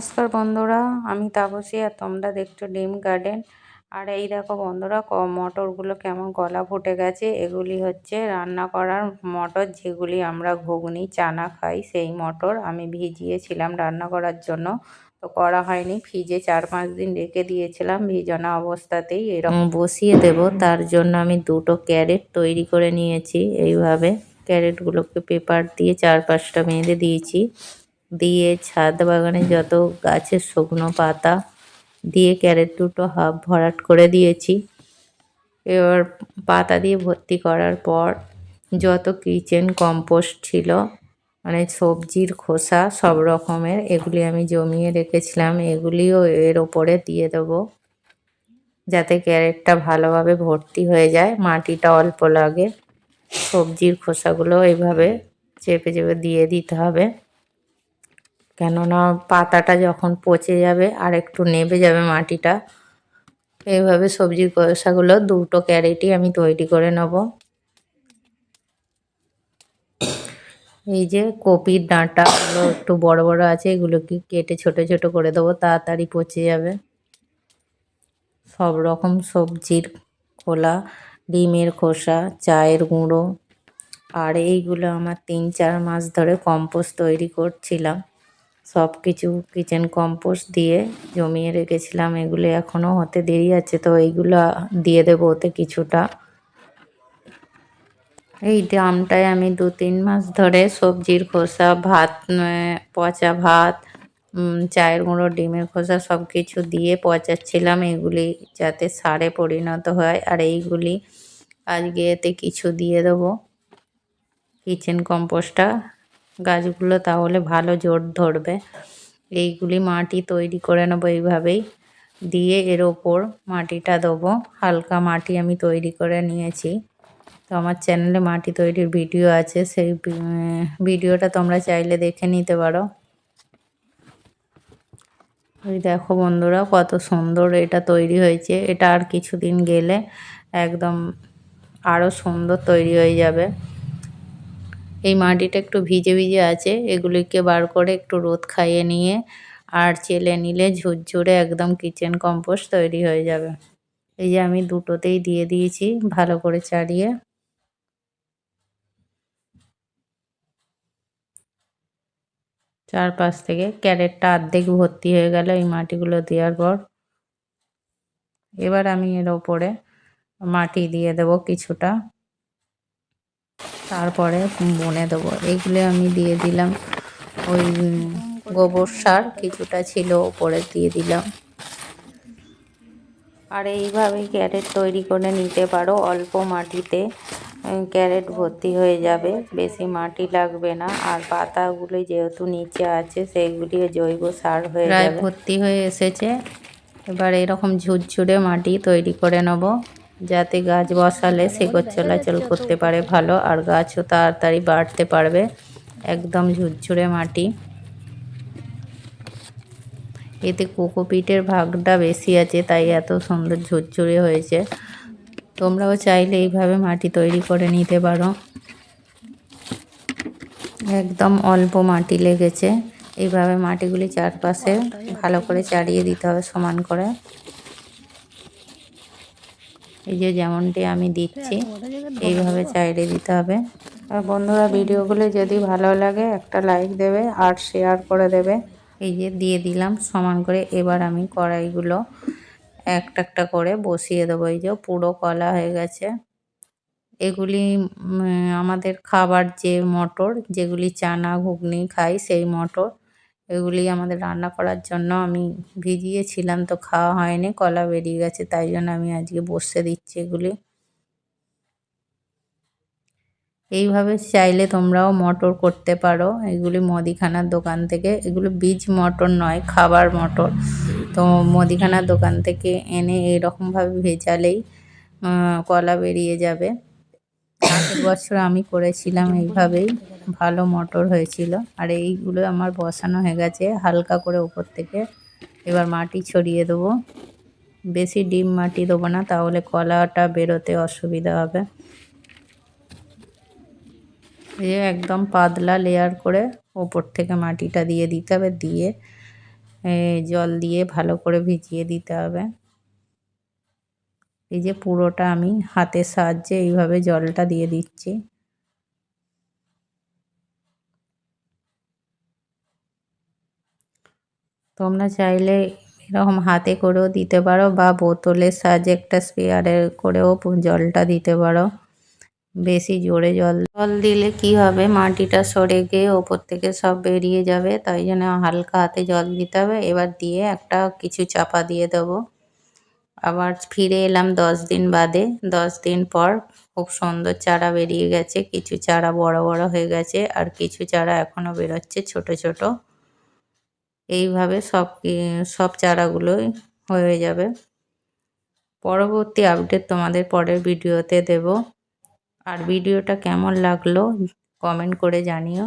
নমস্কার বন্ধুরা, আমি তাপসী আর তোমরা দেখছ ডিম গার্ডেন। আর এই দেখো বন্ধুরা, ক মটরগুলো কেমন গলা ফুটে গেছে, এগুলি হচ্ছে রান্না করার মটর, যেগুলি আমরা ঘুগনি, চানা খাই, সেই মটর আমি ভিজিয়েছিলাম রান্না করার জন্য। তো করা হয়নি, ফ্রিজে চার পাঁচ দিন রেখে দিয়েছিলাম, ভিজানো অবস্থাতেই এরকম বসিয়ে দেব। তার জন্য আমি দুটো ক্যারেট তৈরি করে নিয়েছি, এইভাবে ক্যারেটগুলোকে পেপার দিয়ে চার পাঁচটা বেঁধে দিয়েছি। দিয়ে ছাদ বাগানে যত গাছের শুকনো পাতা দিয়ে ক্যারেট দুটো হাফ ভরাট করে দিয়েছি। এবার পাতা দিয়ে ভর্তি করার পর যত কিচেন কম্পোস্ট ছিল মানে সবজির খোসা সব রকমের, এগুলি আমি জমিয়ে রেখেছিলাম, এগুলিও এর ওপরে দিয়ে দেবো। যাতে ক্যারেটটা ভালোভাবে ভর্তি হয়ে যায়, মাটিটা অল্প লাগে। সবজির খোসাগুলো এইভাবে চেপে চেপে দিয়ে দিতে হবে। কেননা পাতাটা যখন পচে যাবে আর একটু নেবে যাবে মাটিটা, এইভাবে সবজির কষাগুলো দুটো ক্যারেটই আমি তৈরি করে নেব। এই যে কপির ডাঁটাগুলো একটু বড় বড় আছে, এগুলোকে কেটে ছোট ছোট করে দেবো, তাড়াতাড়ি পচে যাবে। সব রকম সবজির খোলা, ডিমের খোসা, চায়ের গুঁড়ো, আর এইগুলো আমার তিন চার মাস ধরে কম্পোস্ট তৈরি করছিলাম। সব কিছু কিচেন কম্পোস্ট দিয়ে জমিয়ে রেখেছিলাম। এগুলো এখনও হতে দেরি আছে, তো এইগুলো দিয়ে দেবো ওতে কিছুটা। এই ড্রামটায় আমি দু তিন মাস ধরে সবজির খোসা, ভাত পচা ভাত চায়ের গুঁড়ো, ডিমের খোসা সব কিছু দিয়ে পচাচ্ছিলাম। এগুলি যাতে সারে পরিণত হয়, আর এইগুলি আজকে এতে কিছু দিয়ে দেবো। কিচেন কম্পোস্টটা গাছগুলো তাহলে ভালো জোর ধরবে। এইগুলি মাটি তৈরি করে নেব এইভাবেই। দিয়ে এর ওপর মাটিটা দেবো। হালকা মাটি আমি তৈরি করে নিয়েছি। তো আমার চ্যানেলে মাটি তৈরির ভিডিও আছে, সেই ভিডিওটা তোমরা চাইলে দেখে নিতে পারো। ওই দেখো বন্ধুরা, কত সুন্দর এটা তৈরি হয়েছে। এটা আর কিছুদিন গেলে একদম আরও সুন্দর তৈরি হয়ে যাবে। এই মাটিটা একটু ভিজে ভিজে আছে, এগুলিকে বার করে একটু রোদ খাইয়ে নিয়ে আর চেলে নিলে ঝুরঝুরে একদম কিচেন কম্পোস্ট তৈরি হয়ে যাবে। এই যে আমি দুটোতেই দিয়ে দিয়েছি, ভালো করে চাড়িয়ে। চারপাশ থেকে ক্যারেটটা অর্ধেক ভর্তি হয়ে গেল এই মাটিগুলো দেওয়ার পর। এবার আমি এর ওপরে মাটি দিয়ে দেব কিছুটা। তারপরে বনে দেবো। এইগুলো আমি দিয়ে দিলাম। ওই গোবর সার কিছুটা ছিল, ওপরে দিয়ে দিলাম। আর এইভাবেই ক্যারেট তৈরি করে নিতে পারো। অল্প মাটিতে ক্যারেট ভর্তি হয়ে যাবে। বেশি মাটি লাগবে না। আর পাতাগুলো যেহেতু নিচে আছে সেইগুলি জৈব সার হয়ে যাবে। ভর্তি হয়ে এসেছে। এবার এরকম ঝুরঝুরে মাটি তৈরি করে নেব। যাতে গাছ বসালে শেকড় চলাচল করতে পারে ভালো আর গাছও তাড়াতাড়ি বাড়তে পারবে। একদম ঝুরঝুরে মাটি। এতে কোকোপিটের ভাগটা বেশি আছে, তাই এত সুন্দর ঝুরঝুরে হয়েছে। তোমরাও চাইলে এইভাবে মাটি তৈরি করে নিতে পারো। একদম অল্প মাটি লেগেছে। এইভাবে মাটিগুলি চারপাশে ভালো করে চারিয়ে দিতে হবে সমান করে। এই যে যেমনটি আমি দিচ্ছি এইভাবে চাইড়ে দিতে হবে। আর বন্ধুরা ভিডিওগুলো যদি ভালো লাগে একটা লাইক দেবে আর শেয়ার করে দেবে। এই যে দিয়ে দিলাম সমান করে এবার আমি কড়াইগুলো একটা একটা করে বসিয়ে দেবো। এই যে পুরো কলা হয়ে গেছে। এগুলি আমাদের খাবার যে মটর যেগুলি চানা ঘুগনি খাই সেই মটর এগুলি আমাদের রান্না করার জন্য আমি ভিজিয়েছিলাম তো খাওয়া হয়নি, কলা বেরিয়ে গেছে, তাই জন্য আমি আজকে বসে দিচ্ছি এগুলি। এইভাবে চাইলে তোমরাও মটর করতে পারো, এগুলি মুদিখানার দোকান থেকে, এগুলো বীজ মটর নয়, খাবার মটর। তো মুদিখানার দোকান থেকে এনে এরকমভাবে ভেজালেই কলা বেরিয়ে যাবে। আগের বছর আমি করেছিলাম এইভাবেই। ভালো মটর হয়েছিল। আর এইগুলো আমার বসানো হয়ে গেছে হালকা করে উপর থেকে। এবার মাটি ছড়িয়ে দেবো। বেশি ডিম মাটি দেবো না, তাহলে কলাটা বেরোতে অসুবিধা হবে। দিয়ে একদম পাতলা লেয়ার করে ওপর থেকে মাটিটা দিয়ে দিতে হবে, দিয়ে জল দিয়ে ভালো করে ভিজিয়ে দিতে হবে। এই যে পুরোটা আমি হাতের সাহায্যে এইভাবে জলটা দিয়ে দিচ্ছি। তোমরা চাইলে এরকম হাতে করেও দিতে পারো বা বোতলের সাহায্যে একটা স্পেয়ারে করেও জলটা দিতে পারো। বেশি জোরে জল জল দিলে কি হবে? মাটিটা সরে গিয়ে ওপর থেকে সব বেরিয়ে যাবে, তাই জন্য হালকা হাতে জল দিতে হবে। এবার দিয়ে একটা কিছু চাপা দিয়ে দেবো। আবার ফিরে এলাম দশ দিন বাদে। দশ দিন পর খুব সুন্দর চারা বেরিয়ে গেছে। কিছু চারা বড় বড় হয়ে গেছে আর কিছু চারা এখনও বেরোচ্ছে ছোট ছোট। এইভাবে সব সব চারাগুলোই হয়ে যাবে। পরবর্তী আপডেট তোমাদের পরের ভিডিওতে দেব। আর ভিডিওটা কেমন লাগল কমেন্ট করে জানিও।